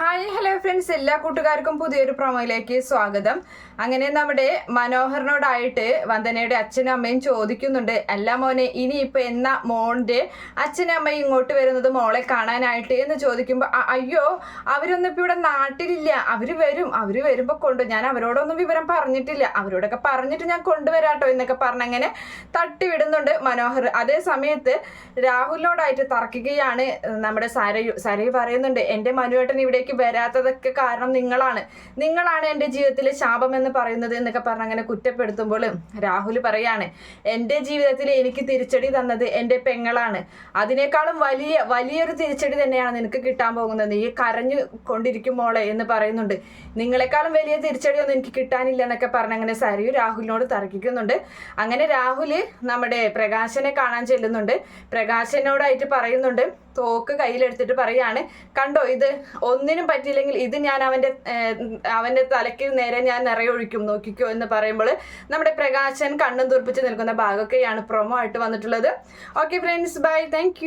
Hi hello friends. എല്ലാ കൂട്ടുകാർക്കും പുതിയൊരു പ്രൊമോയിലേക്ക് സ്വാഗതം. അങ്ങനെ നമ്മുടെ മനോഹറിനോടായിട്ട് വന്ദനയുടെ അച്ഛനും അമ്മയും ചോദിക്കുന്നുണ്ട് അല്ല മോനെ ഇനിയിപ്പോൾ എന്നാ മോന്റെ അച്ഛനും അമ്മയും ഇങ്ങോട്ട് വരുന്നത് മോളെ കാണാനായിട്ട്? എന്ന് ചോദിക്കുമ്പോൾ അയ്യോ അവരൊന്നും ഇപ്പോൾ ഇവിടെ നാട്ടിലില്ല. അവർ വരും. അവർ വരുമ്പോൾ കൊണ്ടു ഞാൻ അവരോടൊന്നും വിവരം പറഞ്ഞിട്ടില്ല. അവരോടൊക്കെ പറഞ്ഞിട്ട് ഞാൻ കൊണ്ടുവരാട്ടോ എന്നൊക്കെ പറഞ്ഞങ്ങനെ തട്ടിവിടുന്നുണ്ട് മനോഹർ. അതേ സമയത്ത് രാഹുലിനോടായിട്ട് തർക്കിക്കുകയാണ് നമ്മുടെ സരയു സരയു പറയുന്നുണ്ട് എന്റെ മനുവേട്ടൻ ഇവിടേക്ക് വരാത്തതൊക്കെ കാരണം നിങ്ങളാണ്. നിങ്ങളാണ് എന്റെ ജീവിതത്തിലെ ശാപം എന്ന് പറയുന്നത് എന്നൊക്കെ പറഞ്ഞ് അങ്ങനെ കുറ്റപ്പെടുത്തുമ്പോൾ രാഹുൽ പറയാണ് എന്റെ ജീവിതത്തിൽ എനിക്ക് തിരിച്ചടി തന്നത് എന്റെ പെങ്ങളാണ്. അതിനേക്കാളും വലിയ വലിയൊരു തിരിച്ചടി തന്നെയാണ് നിനക്ക് കിട്ടാൻ പോകുന്നത്. നീ കരഞ്ഞു കൊണ്ടിരിക്കുമ്പോളെ എന്ന് പറയുന്നുണ്ട്. നിങ്ങളെക്കാളും വലിയ തിരിച്ചടിയൊന്നും എനിക്ക് കിട്ടാനില്ല എന്നൊക്കെ പറഞ്ഞ് അങ്ങനെ സരിയു രാഹുലിനോട് തർക്കിക്കുന്നുണ്ട്. അങ്ങനെ രാഹുൽ നമ്മുടെ പ്രകാശനെ കാണാൻ ചെല്ലുന്നുണ്ട്. പ്രകാശനോടായിട്ട് പറയുന്നുണ്ട് തോക്ക് കയ്യിലെടുത്തിട്ട് പറയാണ് കണ്ടോ ഇത് ഒന്നിനും പറ്റിയില്ലെങ്കിൽ ഇത് ഞാൻ അവന്റെ അവന്റെ തലയ്ക്ക് നേരെ ഞാൻ നിറയൊഴിക്കും നോക്കിക്കോ എന്ന് പറയുമ്പോൾ നമ്മുടെ പ്രകാശൻ കണ്ണും തുറപ്പിച്ച് നിൽക്കുന്ന ഭാഗമൊക്കെയാണ് പ്രൊമോ ആയിട്ട് വന്നിട്ടുള്ളത്. Okay friends bye thank